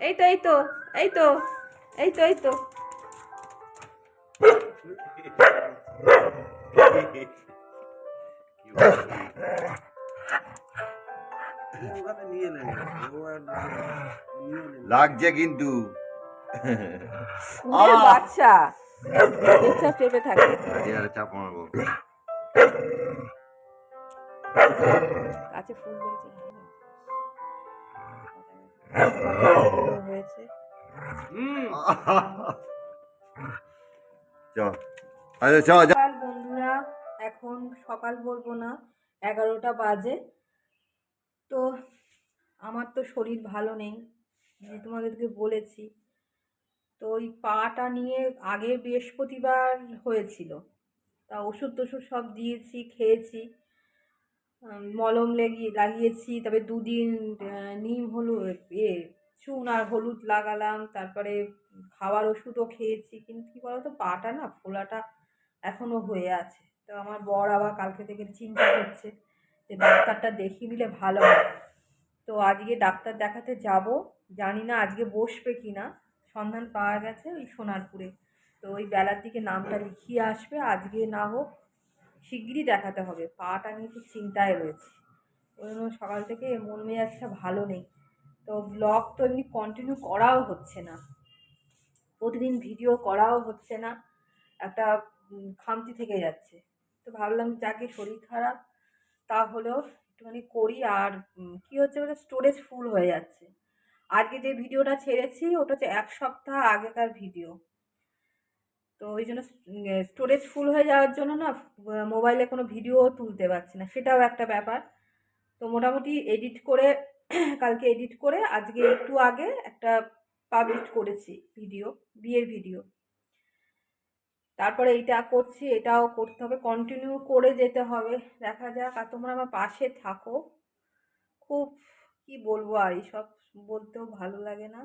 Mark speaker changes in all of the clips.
Speaker 1: এই তো এই তো এই তো এই তো এই তো।
Speaker 2: লাগছে কিন্তু।
Speaker 1: বাচ্চা। চেপে থাকে।
Speaker 2: চাপ মারবো।
Speaker 1: কাছে ফুল দিয়েছে হয়েছে সকাল বন্ধুরা, এখন সকাল বলব না, এগারোটা বাজে। তো আমার তো শরীর ভালো নেই যে তোমাদেরকে বলেছি। তো ওই পাটা নিয়ে আগে বৃহস্পতিবার হয়েছিল, তা ওষুধ টষুধ সব দিয়েছি, খেয়েছি। মলম লেগিয়ে, লাগিয়েছি, তবে দুদিন নিম হলুদ, এ, চুন আর হলুদ লাগালাম, তারপরে খাওয়ার ওষুধও খেয়েছি, কিন্তু কী বলতো, পাটা না, ফোলাটা এখনও হয়ে আছে। তো আমার বর আবার কালকে থেকে চিন্তা করছে যে ডাক্তারটা দেখিয়ে নিলে ভালো হয়। তো আজকে ডাক্তার দেখাতে যাব, জানি না আজকে বসবে কি না সন্ধান পাওয়া গেছে ওই সোনারপুরে। তো ওই বেলার দিকে নামটা লিখিয়ে আসবে, আজকে না হোক শিগগিরই দেখাতে হবে। পাটা নিয়ে খুব চিন্তায় রয়েছে। ওই জন্য সকাল থেকে মন মেজাজটা ভালো নেই। তো ব্লগ তো এমনি কন্টিনিউ করাও হচ্ছে না। প্রতিদিন ভিডিও করাও হচ্ছে না। একটা খামতি থেকে যাচ্ছে। তো ভাবলাম যাকে শরীর খারাপ, তা হলেও একটুখানি করি আর কী হচ্ছে বলে স্টোরেজ ফুল হয়ে যাচ্ছে। আজকে যে ভিডিওটা ছেড়েছি, ওটা হচ্ছে এক সপ্তাহ আগেকার ভিডিও তো ওই জন্য স্টোরেজ ফুল হয়ে যাওয়ার জন্য না মোবাইলে কোনো ভিডিও তুলতে পারছি না। সেটাও একটা ব্যাপার। তো মোটামুটি এডিট করে, কালকে এডিট করে আজকে একটু আগে একটা পাবলিশ করেছি ভিডিও বিয়ের ভিডিও তারপরে এইটা করছি, এটাও করতে হবে। কন্টিনিউ করে যেতে হবে। দেখা যাক, আর তোমরা আমার পাশে থাকো। খুব, কি বলব আর, এইসব বলতেও ভালো লাগে না।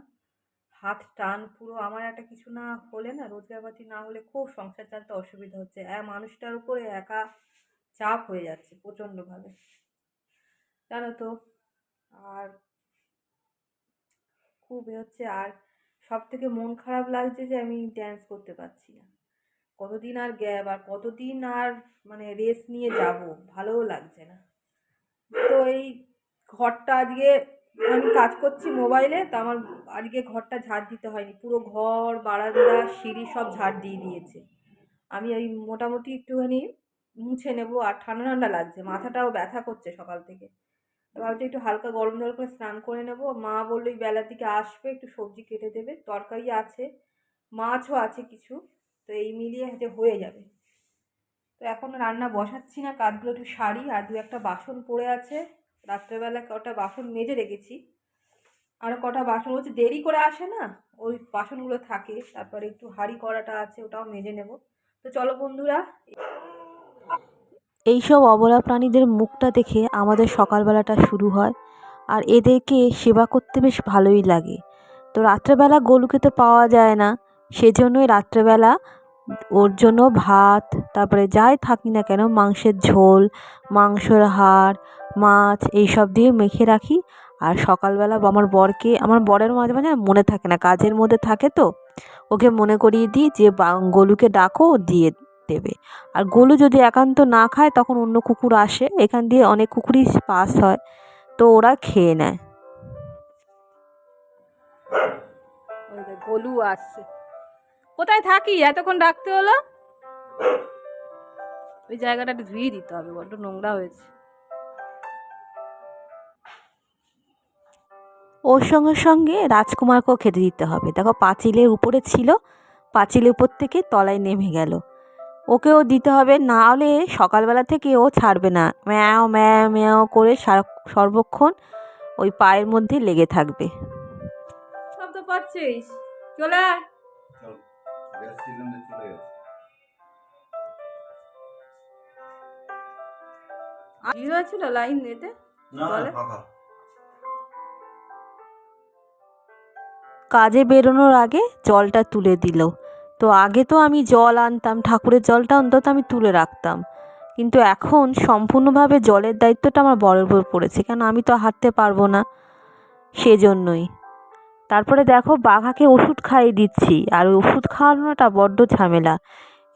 Speaker 1: হাত টান পুরো আমার একটা কিছু না হলে না রোজগারপাতি না হলে খুব সংসার চালাতে অসুবিধা হচ্ছে। মানুষটার উপরে একা চাপ হয়ে যাচ্ছে প্রচণ্ডভাবে। জানো তো? আর খুব হচ্ছে, আর সব থেকে মন খারাপ লাগছে যে আমি ড্যান্স করতে পারছি না। কতদিন আর গ্যাপ আর কতদিন আর মানে রেস্ট নিয়ে যাব? ভালোও লাগছে না। তো এই ঘরটা আজকে আমি কাজ করছি মোবাইলে, তো আমার আজকে ঘরটা ঝাড় দিতে হয়নি। পুরো ঘর, বারান্দা, সিঁড়ি সব ঝাড় দিয়ে দিয়েছে। আমি ওই মোটামুটি একটুখানি মুছে নেব, আর ঠান্ডা ঠান্ডা লাগছে, মাথাটাও ব্যথা করছে সকাল থেকে। ভাবছি একটু হালকা গরম জল করে স্নান করে নেব। মা বলল এই বেলার দিকে আসবে, একটু সবজি কেটে দেবে, তরকারি আছে, মাছও আছে কিছু, তো এই মিলিয়ে হাতে হয়ে যাবে। তো এখন রান্না বসাচ্ছি না, কাজগুলো একটু সারি, আর দু একটা বাসন পড়ে আছে। রাত্রেবেলা কটা বাসন মেজে রেখেছি। আরও কটা বাসন হচ্ছে দেরি করে আসে না? ওই বাসনগুলো থাকে, তারপরে একটু হাঁড়ি করাটা আছে, ওটাও মেজে নেব। তো চলো বন্ধুরা,
Speaker 3: এইসব অবলা প্রাণীদের মুখটা দেখে আমাদের সকালবেলাটা শুরু হয়, আর এদেরকে সেবা করতে বেশ ভালোই লাগে। তো রাত্রেবেলা গরুকে তো পাওয়া যায় না, সেজন্যই রাত্রেবেলা ওর জন্য ভাত, তারপরে যাই থাকি না কেন, মাংসের ঝোল, মাংসর হাড় মাছ এইসব দিয়ে মেখে রাখি। আর সকালবেলা আমার বরকে, আমার বরের মাঝে মাঝে মনে থাকে না, কাজের মধ্যে থাকে তো। ওকে মনে করিয়ে দিই যে গলুকে ডাকো, দিয়ে দেবে। আর গলু যদি একান্ত না খায়, তখন অন্য কুকুর আসে। এখান দিয়ে অনেক কুকুরই পাস হয়, তো ওরা খেয়ে নেয়।
Speaker 1: গোলু আসছে। কোথায় থাকি? এতক্ষণ ডাকতে হলো? ওই জায়গাটা ধুয়ে দিতে হবে, বড্ড নোংরা হয়েছে।
Speaker 3: ওর সঙ্গে সঙ্গে রাজকুমারকেও খেতে দিতে হবে। দেখো পাঁচিলের উপরে ছিল পাঁচিলের উপর থেকে তলায় নেমে গেল। ওকেও দিতে হবে না হলে সকালবেলা থেকে ও ছাড়বে না। ম্যাও ম্যাও ম্যাও করে সারা- সর্বক্ষণ ওই পায়ের মধ্যে লেগে থাকবে।
Speaker 1: শব্দ পাচ্ছিস চলে কি হয়েছিল লাইন এতে
Speaker 2: না
Speaker 3: কাজে বেরোনোর আগে জলটা তুলে দিল। তো আগে তো আমি জল আনতাম, ঠাকুরের জলটা অন্তত আমি তুলে রাখতাম। কিন্তু এখন সম্পূর্ণভাবে জলের দায়িত্বটা আমার বড়ের উপর পড়েছে, কেন আমি তো হাঁটতে পারব না সেজন্যই। তারপরে দেখো বাঘাকে ওষুধ খাইয়ে দিচ্ছি, আর ওই ওষুধ খাওয়ানোটা বড্ড ঝামেলা।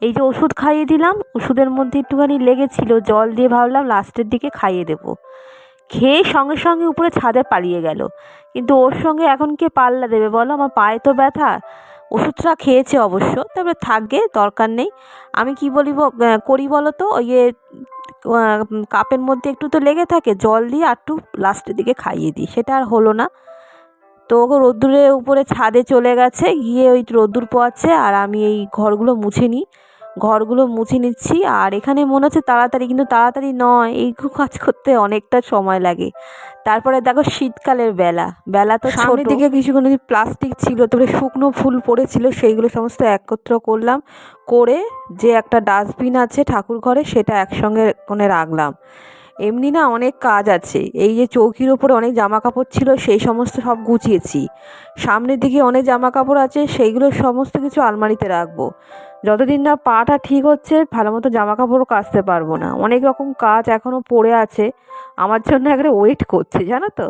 Speaker 3: এই যে ওষুধ খাইয়ে দিলাম, ওষুধের মধ্যে একটুখানি লেগেছিল, জল দিয়ে ভাবলাম লাস্টের দিকে খাইয়ে দেবো। খেয়ে সঙ্গে সঙ্গে উপরে ছাদে পালিয়ে গেল। কিন্তু ওর সঙ্গে এখন কে পাল্লা দেবে বলো? আমার পায়ে তো ব্যথা। ওষুধটা খেয়েছে অবশ্য তারপরে থাকবে দরকার নেই। আমি কি বলি করি বলো তো? ওই যে আহ, কাপের মধ্যে একটু তো লেগে থাকে জল দিয়ে আর একটু লাস্টের দিকে খাইয়ে দিই। সেটা আর হলো না। তো ও রোদ্দুরের উপরে ছাদে চলে গেছে গিয়ে ওই রোদ্দুর পোয়াচ্ছে আর আমি এই ঘরগুলো মুছে নিই। ঘরগুলো মুছে নিচ্ছি। আর এখানে মনে হচ্ছে তাড়াতাড়ি কিন্তু তাড়াতাড়ি নয়। এইগুলো কাজ করতে অনেকটা সময় লাগে। তারপরে দেখো শীতকালের বেলা। বেলা তো সামনের দিকে কিছুক্ষণ প্লাস্টিক ছিল তারপরে শুকনো ফুল পড়েছিল সেইগুলো সমস্ত একত্র করলাম। করে যে একটা ডাস্টবিন আছে ঠাকুর ঘরে সেটা একসঙ্গে কোণে রাখলাম। এমনি না অনেক কাজ আছে। এই যে চৌকির ওপরে অনেক জামা কাপড় ছিল সেই সমস্ত সব গুছিয়েছি। সামনের দিকে অনেক জামা কাপড় আছে সেইগুলো সমস্ত কিছু আলমারিতে রাখব। যতদিন না পাটা ঠিক হচ্ছে ভালো মতো জামা কাপড়ও কাচতে পারব না। অনেক রকম কাজ এখনও পড়ে আছে। আমার জন্য একবারে ওয়েট করছে, জানো তো?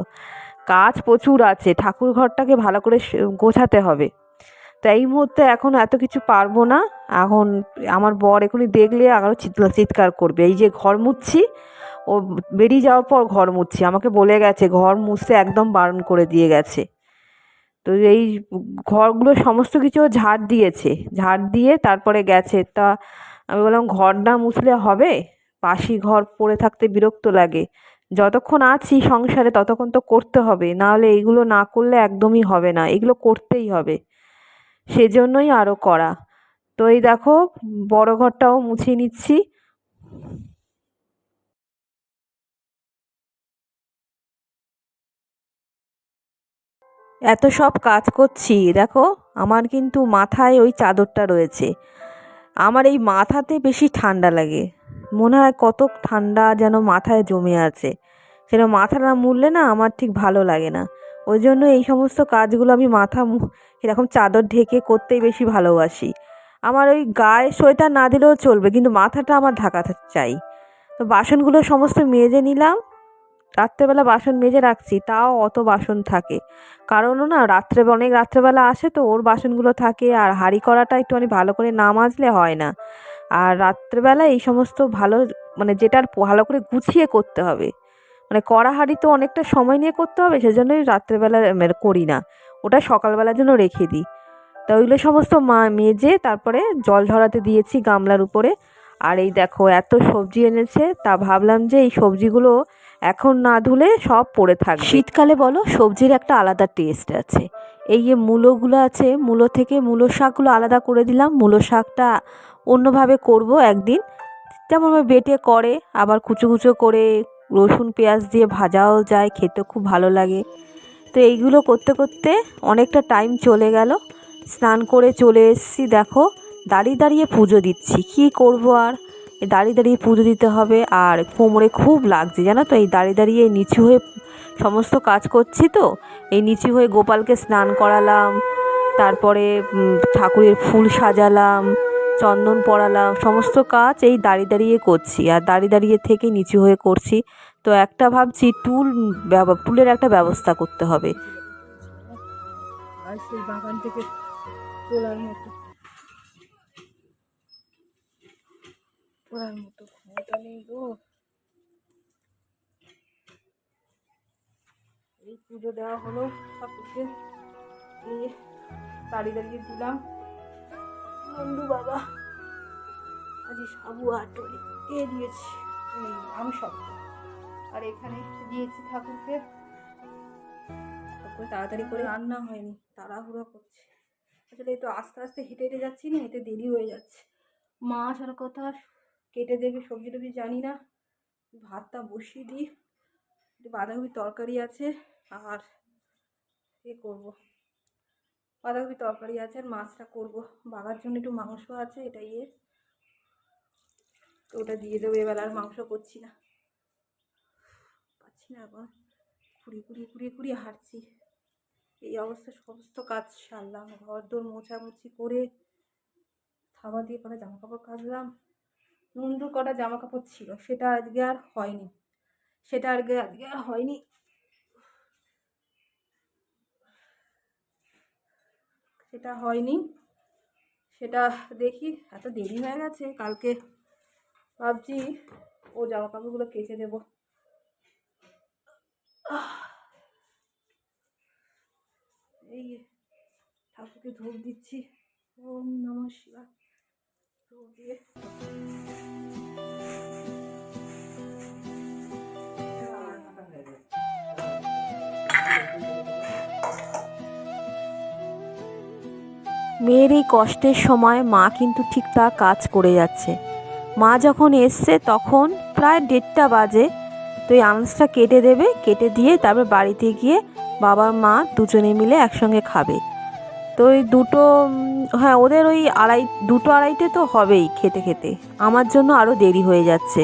Speaker 3: কাজ প্রচুর আছে। ঠাকুর ঘরটাকে ভালো করে গোছাতে হবে। তো এই মুহূর্তে এখন এত কিছু পারব না। এখন আমার বর এখনই দেখলে আরও চিৎকার করবে। এই যে ঘর মুছছি, ও বেরিয়ে যাওয়ার পর ঘর মুছছি। আমাকে বলে গেছে, ঘর মুছতে একদম বারণ করে দিয়ে গেছে। তো এই ঘরগুলো সমস্ত কিছু ঝাড় দিয়েছে। ঝাড় দিয়ে তারপরে গেছে। তা আমি বললাম ঘর না মুছলে হবে? বাসি ঘর পড়ে থাকতে বিরক্ত লাগে। যতক্ষণ আছি সংসারে ততক্ষণ তো করতে হবে। নাহলে এইগুলো না করলে একদমই হবে না। এগুলো করতেই হবে। সেজন্যই আরও করা। তো এই দেখো, বড় ঘরটাও মুছিয়ে নিচ্ছি। এত সব কাজ করছি, দেখো, আমার কিন্তু মাথায় ওই চাদরটা রয়েছে। আমার এই মাথাতে বেশি ঠান্ডা লাগে। মনে হয় কত ঠান্ডা যেন মাথায় জমে আছে। সেটা মাথা না মুড়লে না আমার ঠিক ভালো লাগে না। ওই জন্য এই সমস্ত কাজগুলো আমি মাথা এরকম চাদর ঢেকে করতেই বেশি ভালোবাসি। আমার ওই গায়ে সোয়েটার না দিলেও চলবে, কিন্তু মাথাটা আমার ঢাকা চাই। তো বাসনগুলো সমস্ত মেজে নিলাম। রাত্রেবেলা বাসন মেজে রাখছি, তাও অত বাসন থাকে। কারণ ও না, রাত্রে, অনেক রাত্রেবেলা আসে তো ওর বাসনগুলো থাকে আর হাঁড়ি করাটা একটুখানি ভালো করে না মাজলে হয় না। আর রাত্রেবেলা এই সমস্ত ভালো মানে যেটার ভালো করে গুছিয়ে করতে হবে। মানে কড়া হাঁড়ি তো অনেকটা সময় নিয়ে করতে হবে, সেজন্যই রাত্রেবেলা করি না। ওটা সকালবেলার জন্য রেখে দিই। তা ওইগুলো সমস্ত মা মেজে তারপরে জল ঝরাতে দিয়েছি গামলার উপরে। আর এই দেখো, এত সবজি এনেছে, তা ভাবলাম যে এই সবজিগুলো এখন না ধুলে সব পড়ে থাকবে। শীতকালে বলো, সবজির একটা আলাদা টেস্ট আছে। এই যে মূলোগুলো আছে, মূলো থেকে মূলো শাকগুলো আলাদা করে দিলাম, মূলো শাকটা অন্যভাবে করব একদিন। যেমন বেটে করে, আবার কুচো কুচো করে রসুন, পেঁয়াজ দিয়ে ভাজাও যায়, খেতে খুব ভালো লাগে। তো এইগুলো করতে করতে অনেকটা টাইম চলে গেল। স্নান করে চলে এসেছি, দেখো, দাঁড়িয়ে দাঁড়িয়ে পুজো দিচ্ছি, কী করব আর? দাঁড়িয়ে দাঁড়িয়ে পুজো দিতে হবে আর কোমরে খুব লাগছে, জানো তো? এই দাঁড়িয়ে দাঁড়িয়ে নিচু হয়ে সমস্ত কাজ করছি তো। এই নিচু হয়ে গোপালকে স্নান করালাম, তারপরে ঠাকুরের ফুল সাজালাম, চন্দন পড়ালাম সমস্ত কাজ এই দাঁড়িয়ে দাঁড়িয়ে করছি। আর দাঁড়িয়ে দাঁড়িয়ে থেকে নিচু হয়ে করছি। তো একটা ভাবছি টুল টুলের একটা ব্যবস্থা করতে হবে।
Speaker 1: আর সেই বাগান থেকে তোলার মতো। তোলার মতো ক্ষমতা নেই গো। এই পুজো দেওয়া হলো ঠাকুরকে। এই দাঁড়িয়ে দাঁড়িয়ে দিলাম। বন্ধু বাবা, আজ সাবু আটরে এ দিয়েছি? আমি সব। আর এখানে দিয়েছি ঠাকুরকে। তারপরে তাড়াতাড়ি করে রান্না হয়নি, তাড়াহুড়ো করছে। আসলে এই তো আস্তে আস্তে হেঁটে হেঁটে যাচ্ছি না এতে দেরি হয়ে যাচ্ছে। মাছ আর কথা কেটে দেবে, সবজি টবজি জানি না। ভাতটা বসিয়ে দিই। একটু বাঁধাকপি তরকারি আছে আর এ করব। বাঁধাকপি তরকারি আছে আর মাছটা করব। বাবার জন্য একটু মাংস আছে, এটা ইয়ে। তো ওটা দিয়ে দেবো, এবার আর মাংস করছি না। পাচ্ছি না এখন। কুড়িয়ে কুড়িয়ে কুড়িয়ে কুড়িয়ে হাঁটছি। এই অবস্থা, সমস্ত কাজ সারলাম। ঘর দোর মোছামুছি করে থাবা দিয়ে পরে জামা কাপড় কাচলাম। নুনদুর কটা জামা কাপড় ছিল, সেটা আজকে আর হয়নি। সেটা আজকে আজকে আর হয়নি। সেটা হয়নি। সেটা দেখি, এত দেরি হয়ে গেছে, কালকে ভাবছি ও জামা কাপড়গুলো কেচে দেবো। এই ঠাকুরকে ধূপ দিচ্ছি। ওম নম ধূপ
Speaker 3: মেয়ের এই কষ্টের সময় মা কিন্তু ঠিকঠাক কাজ করে যাচ্ছে। মা যখন এসছে তখন প্রায় দেড়টা বাজে। তো এই আনাজটা কেটে দেবে, কেটে দিয়ে তারপর বাড়িতে গিয়ে বাবা মা দুজনে মিলে একসঙ্গে খাবে। তো ওই দুটো হ্যাঁ ওদের ওই আড়াই দুটো আড়াইটে তো হবেই খেতে খেতে। আমার জন্য আরও দেরি হয়ে যাচ্ছে।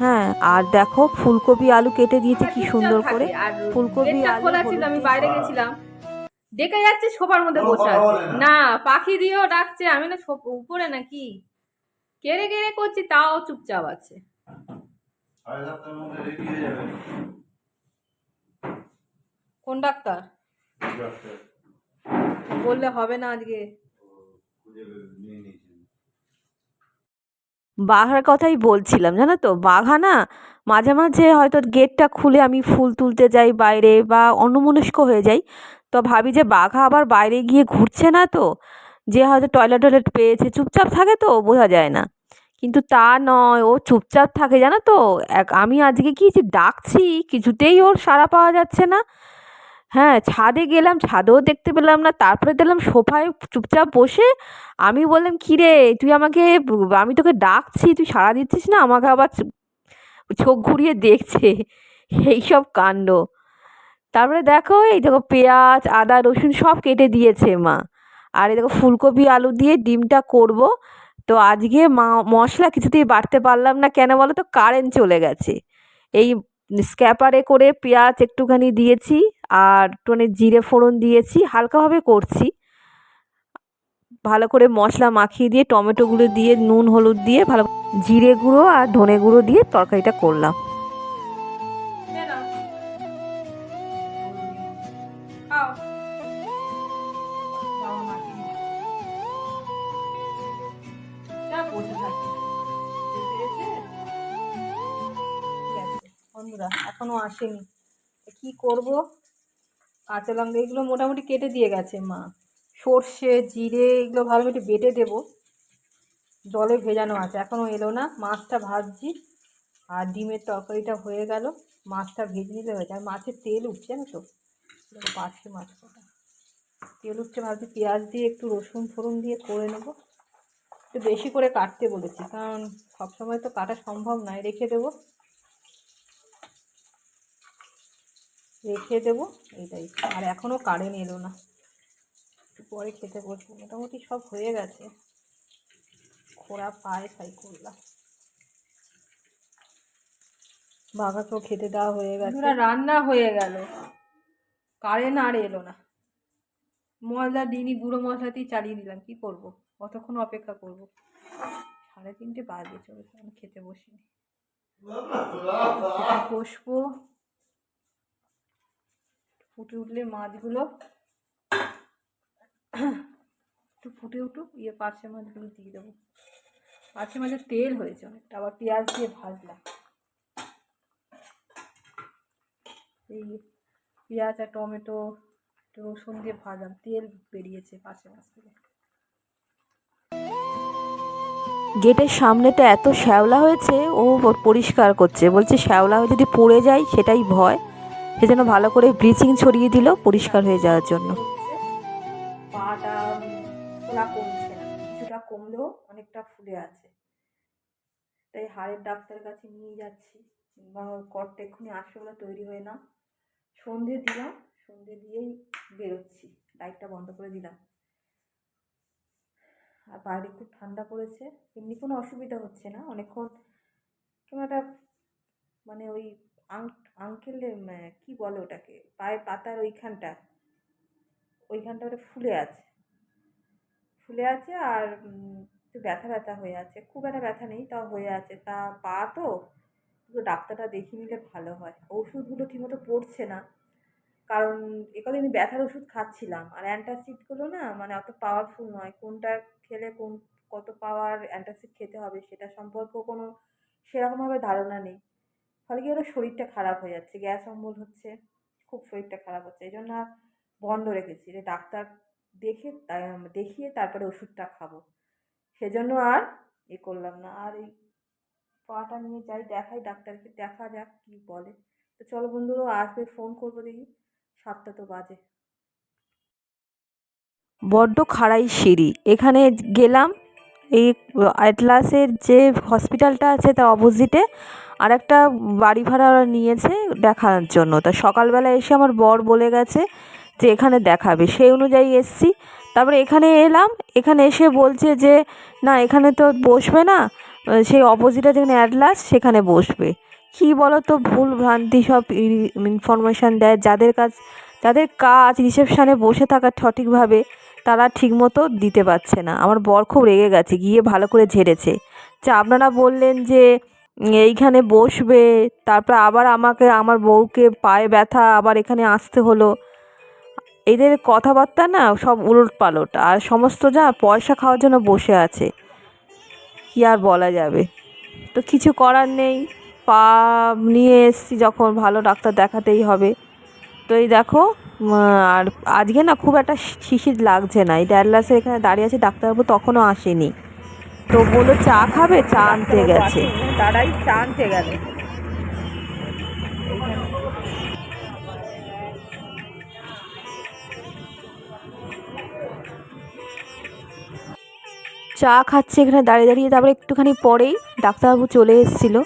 Speaker 3: হ্যাঁ আর দেখো ফুলকপি আলু কেটে দিয়েছে কি সুন্দর করে। ফুলকপি আলু
Speaker 1: খোলা ছিল
Speaker 3: হলুদ
Speaker 1: আমি বাইরে গেছিলাম। ডেকে যাচ্ছে সোফার মধ্যে বসে আছে। না। পাখি দিয়েও ডাকছে। আমি না উপরে নাকি? কেড়ে কেড়ে করছি তাও চুপচাপ আছে।
Speaker 2: সাড়ে সাতটার মধ্যে রেডি হয়ে যাবে।
Speaker 1: কোন ডাক্তার?
Speaker 2: ডাক্তার?
Speaker 1: বললে হবে না আজকে।
Speaker 3: বাঘার কথাই বলছিলাম, জানো তো? বাঘা না মাঝে মাঝে হয়তো গেটটা খুলে আমি ফুল তুলতে যাই বাইরে বা অন্যমনস্ক হয়ে যাই। তো ভাবি যে বাঘা আবার বাইরে গিয়ে ঘুরছে না তো? যে হয়তো টয়লেট টয়লেট পেয়েছে, চুপচাপ থাকে তো? বোঝা যায় না। কিন্তু তা নয়, ও চুপচাপ থাকে, জানো তো? এক, আমি আজকে কি যে ডাকছি, কিছুতেই ওর সাড়া পাওয়া যাচ্ছে না। হ্যাঁ ছাদে গেলাম, ছাদেও দেখতে পেলাম না। তারপরে দেখলাম সোফায় চুপচাপ বসে আমি বললাম, কী রে, তুই আমাকে আমি তোকে ডাকছি, তুই সাড়া দিচ্ছিস না? আমাকে আবার চোখ ঘুরিয়ে দেখছে। এইসব কাণ্ড। তারপরে দেখো, এই দেখো পেঁয়াজ, আদা, রসুন সব কেটে দিয়েছে মা। আর এই দেখো ফুলকপি, আলু দিয়ে ডিমটা করব। তো আজকে মা, মশলা কিছুতেই বাড়তে পারলাম না। কেন বলো তো? কারেন্ট চলে গেছে। এই স্ক্যাপারে করে পেঁয়াজ একটুখানি দিয়েছি আর একটুখানি জিরে ফোড়ন দিয়েছি, হালকাভাবে করছি ভালো করে মশলা মাখিয়ে দিয়ে টমেটোগুলো দিয়ে, নুন, হলুদ দিয়ে ভালো জিরে গুঁড়ো আর ধনে গুঁড়ো দিয়ে তরকারিটা করলাম
Speaker 1: নে নাও। খাও। বাবা মাকে দিই। যা বসে থাকি। বন্ধুরা এখনও আসেনি। কি করব? কাঁচা লঙ্কা এগুলো মোটামুটি কেটে দিয়ে গেছে, মা। সর্ষে, জিরে এগুলো ভালো করে বেটে দেবো। জলে ভেজানো আছে এখনও এলো না। মাছটা ভাজছি, আর ডিমের তরকারিটা হয়ে গেল। মাছটা ভেজে নিলে হয়েছে। আর মাছের তেল উঠছে না তো? পাশে মাছ কটা। তেল উঠছে, ভাবছি পেঁয়াজ দিয়ে একটু রসুন ফোড়ন দিয়ে করে নেব। একটু বেশি করে কাটতে বলেছি, কারণ সবসময় তো কাটা সম্ভব নয়, রেখে দেবো। রেখে দেবো, এইটাই। আর এখনও কারেন্ট এলো না। পরে খেতে বসবো। মোটামুটি সব হয়ে গেছে। খোড়া পায়ে তাই করলাম। বাঘাকেও খেতে দেওয়া হয়ে গেছে। রান্না হয়ে গেল। কারেন্ট আর এলো না। মশলা দিনই গুঁড়ো মশলাতেই চালিয়ে দিলাম। কি করব? কতক্ষণ অপেক্ষা করব? সাড়ে তিনটে বাজে চলে আমি খেতে বসিনি। বসবো। ফুটে উঠলে মাছগুলো একটু ফুটে উঠুক ইয়ে পার্শে মাছগুলো দিয়ে দেবো। পার্শে মাছের তেল হয়েছে অনেকটা, আবার পেঁয়াজ দিয়ে ভাজলাম। এই পেঁয়াজ আর টমেটো, একটু রসুন দিয়ে ভাজলাম, তেল বেরিয়েছে পাশে মাছ থেকে
Speaker 3: গেটের সামনেটা এত শ্যাওলা হয়েছে, ও পরিষ্কার করছে। বলছে শ্যাওলা যদি পড়ে যায়, সেটাই ভয়। সেজন্য ভালো করে ব্লিচিং ছড়িয়ে দিল পরিষ্কার হয়ে যাওয়ার জন্য।
Speaker 1: পাটা ফোলা কমছে না, কিছুটা কমলেও অনেকটা ফুলে আছে। তাই হাড়ের ডাক্তারের কাছে নিয়ে যাচ্ছি কটটা এক্ষুনি আসবে বলে তৈরি হয়ে না সন্ধে দিলাম, সন্ধে দিয়েই বেরোচ্ছি। লাইটটা বন্ধ করে দিলাম। আর বাইরে খুব ঠান্ডা পড়েছে, এমনি কোনো অসুবিধা হচ্ছে না। অনেকক্ষণ কেমন একটা মানে ওই আঙ্কেলের কি বলে ওটাকে? পায়ের পাতার ওইখানটা। ওইখানটা ওটা ফুলে আছে। ফুলে আছে আর একটু ব্যথা ব্যথা হয়ে আছে। খুব একটা ব্যথা নেই, তাও হয়ে আছে। তা পা তো একটু ডাক্তারটা দেখিয়ে নিলে ভালো হয়। ওষুধগুলো ঠিকমতো পড়ছে না। কারণ এ কদিন ব্যথার ওষুধ খাচ্ছিলাম। আর অ্যান্টাসিডগুলো না মানে অত পাওয়ারফুল নয়। কোনটা খেলে কোন, কত পাওয়ার অ্যান্টাসিড খেতে হবে সেটা সম্পর্কেও কোনো সেরকমভাবে ধারণা নেই। ফলে কি ওরা শরীরটা খারাপ হয়ে যাচ্ছে, গ্যাস অম্বল হচ্ছে, খুব শরীরটা খারাপ হচ্ছে। এই জন্য আর বন্ধ রেখেছি যে ডাক্তার দেখে দেখিয়ে তারপরে ওষুধটা খাব। সেজন্য আর এ করলাম না। আর এই পাটা নিয়ে যাই, দেখাই ডাক্তারকে, দেখা যাক কী বলে। তো চলো বন্ধুরা আসবে ফোন করব দেখি, সাতটা তো বাজে।
Speaker 3: বড্ড খাড়াই সিঁড়ি। এখানে গেলাম এই অ্যাটলাসের যে হসপিটালটা আছে তার অপোজিটে আর একটা বাড়ি ভাড়া ওরা নিয়েছে দেখানোর জন্য। তা সকালবেলা এসে আমার বর বলে গেছে যে এখানে দেখাবে। সেই অনুযায়ী এসছি। তারপরে এখানে এলাম। এখানে এসে বলছে যে, না, এখানে তো বসবে না। সেই অপোজিটে যেখানে অ্যাটলাস সেখানে বসবে। কী বলো তো ভুল ভ্রান্তি সব ইনফরমেশান দেয়। যাদের কাজ যাদের কাজ রিসেপশানে বসে থাকা সঠিকভাবে তারা ঠিকমতো দিতে পারছে না। আমার বর খুব রেগে গেছে, গিয়ে ভালো করে ঝেড়েছে। যে আপনারা বললেন যে এইখানে বসবে, তারপর আবার আমাকে, আমার বউকে পায়ে ব্যথা, আবার এখানে আসতে হলো। এদের কথাবার্তা না সব উলট পালট আর সমস্ত যা পয়সা খাওয়ার জন্য বসে আছে, কী আর বলা যাবে? তো কিছু করার নেই, পা নিয়ে এসছি, যখন ভালো ডাক্তার দেখাতেই হবে। তো এই দেখো আর আজকে না খুব একটা শিশির লাগছে না। এই ড্যাডলাসের এখানে দাঁড়িয়ে আছে ডাক্তারবাবু তখনও আসেনি। তো বলল চা খাবে চা আনতে গেছে।
Speaker 1: দাদাই চা আনতে গেল।
Speaker 3: চা খাচ্ছে এখানে দাঁড়িয়ে দাঁড়িয়ে তারপরে একটুখানি পরেই ডাক্তারবাবু চলে এসেছিল।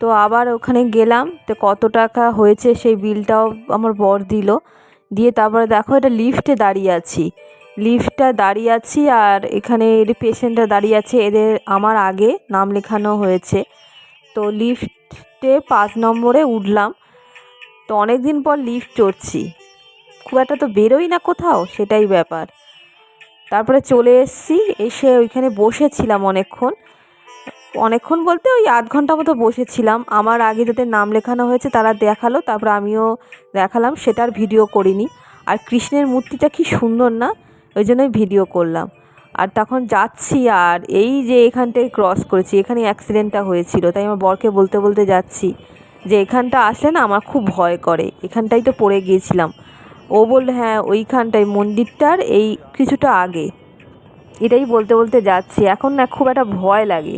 Speaker 3: তো আবার ওখানে গেলাম তো কত টাকা হয়েছে সেই বিলটাও আমার বর দিল। দিয়ে তারপরে দেখো এটা লিফটে দাঁড়িয়ে আছি। লিফটটা দাঁড়িয়ে আছি আর এখানে পেশেন্টরা দাঁড়িয়ে আছে, এদের আমার আগে নাম লেখানো হয়েছে। তো লিফটে পাঁচ নম্বরে উঠলাম। তো অনেক দিন পর লিফট চড়ছি। খুব একটা তো বেরোই না কোথাও, সেটাই ব্যাপার। তারপরে চলে এসেছি, এসে ওইখানে বসেছিলাম অনেকক্ষণ। অনেকক্ষণ বলতে ওই আধ ঘণ্টা মতো বসেছিলাম। আমার আগে যাদের নাম লেখানো হয়েছে তারা দেখাল, তারপর আমিও দেখালাম সেটার ভিডিও করিনি। আর কৃষ্ণের মূর্তিটা কি সুন্দর না? ওই জন্যই ভিডিও করলাম। আর তখন যাচ্ছি আর এই যে এখানটায় ক্রস করেছি, এখানে অ্যাক্সিডেন্টটা হয়েছিল, তাই আমার বরকে বলতে বলতে যাচ্ছি যে এখানটা আসলে না আমার খুব ভয় করে, এখানটাই তো পড়ে গিয়েছিলাম। ও বলল হ্যাঁ ওইখানটায় মন্দিরটার এই কিছুটা আগে। এটাই বলতে বলতে যাচ্ছি। এখন না খুব একটা ভয় লাগে।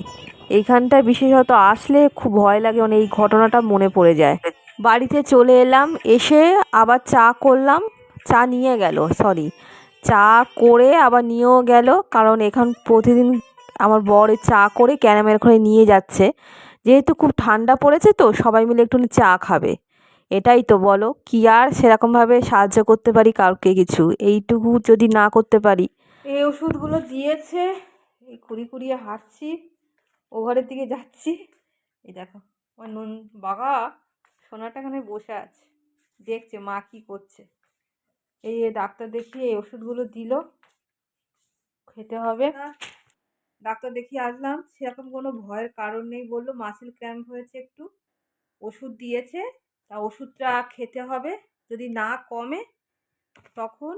Speaker 3: এইখানটায় বিশেষত আসলে খুব ভয় লাগে মানে এই ঘটনাটা মনে পড়ে যায়। বাড়িতে চলে এলাম, এসে আবার চা করলাম, চা নিয়ে গেল সরি চা করে আবার নিয়েও গেল, কারণ এখান প্রতিদিন আমার বর চা করে ক্যারামেল করে নিয়ে যাচ্ছে। যেহেতু খুব ঠান্ডা পড়েছে তো, সবাই মিলে একটুখানি চা খাবে। এটাই তো বলো, কি আর সেরকমভাবে সাহায্য করতে পারি কাউকে কিছু? এইটুকু যদি না করতে পারি।
Speaker 1: এই ওষুধগুলো দিয়েছে, এই কুড়ি কুড়িয়ে হাঁটছি। ও ঘরের দিকে যাচ্ছি। এই দেখো আমার নুন বাঘা সোনাটা এখানে বসে আছে। দেখছে মা কি করছে। এই ডাক্তার দেখিয়ে এই ওষুধগুলো দিল। খেতে হবে। ডাক্তার দেখিয়ে আসলাম। সেরকম কোনো ভয়ের কারণ নেই বলল। মাসেল ক্র্যাম্প হয়েছে একটু। ওষুধ দিয়েছে। তা ওষুধটা খেতে হবে। যদি না কমে, তখন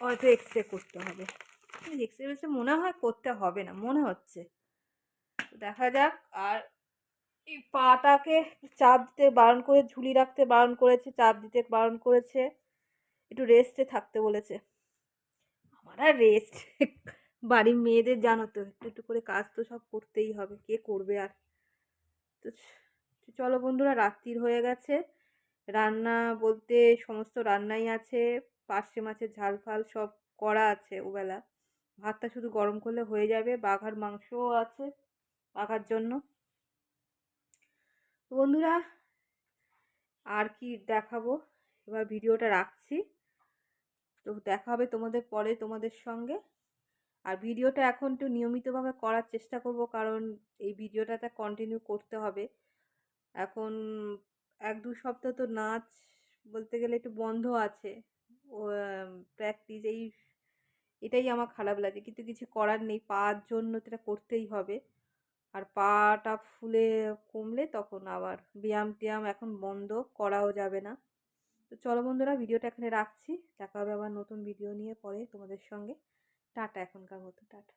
Speaker 1: হয়তো এক্স রে করতে হবে। এক্স রে মনে হয় করতে হবে না, মনে হচ্ছে। দেখা যাক। আর এই পাটাকে চাপ দিতে বারণ করে, ঝুলি রাখতে বারণ করেছে, চাপ দিতে বারণ করেছে। একটু রেস্টে থাকতে বলেছে। আমার আর রেস্ট বাড়ির মেয়েদের জানো তো, একটু একটু করে কাজ তো সব করতেই হবে, কে করবে আর? তো চলো বন্ধুরা, রাত্রির হয়ে গেছে। রান্না বলতে সমস্ত রান্নাই আছে, পার্শে মাছের ঝাল ফাল সব করা আছে ওবেলা। ভাতটা শুধু গরম করলে হয়ে যাবে, বাঘার মাংসও আছে। বাঘার জন্য। বন্ধুরা, আর কি দেখাবো? এবার ভিডিওটা রাখছি। তো দেখা হবে তোমাদের পরে তোমাদের সঙ্গে। আর ভিডিওটা এখন একটু নিয়মিতভাবে করার চেষ্টা করব, কারণ এই ভিডিওটাতে কন্টিনিউ করতে হবে। এখন এক দু সপ্তাহ তো নাচ বলতে গেলে একটু বন্ধ আছে। প্র্যাকটিস এই, এটাই আমার খারাপ লাগে। কিন্তু কিছু করার নেই, পাওয়ার জন্য তো এটা করতেই হবে। আর পাটা ফুলে কমলে তখন আবার ব্যায়াম ট্যায়াম এখন বন্ধ, করাও যাবে না। তো চলো বন্ধুরা, ভিডিওটা এখানে রাখছি। দেখা হবে আবার নতুন ভিডিও নিয়ে পরে তোমাদের সঙ্গে। টাটা এখনকার মতো, টাটা।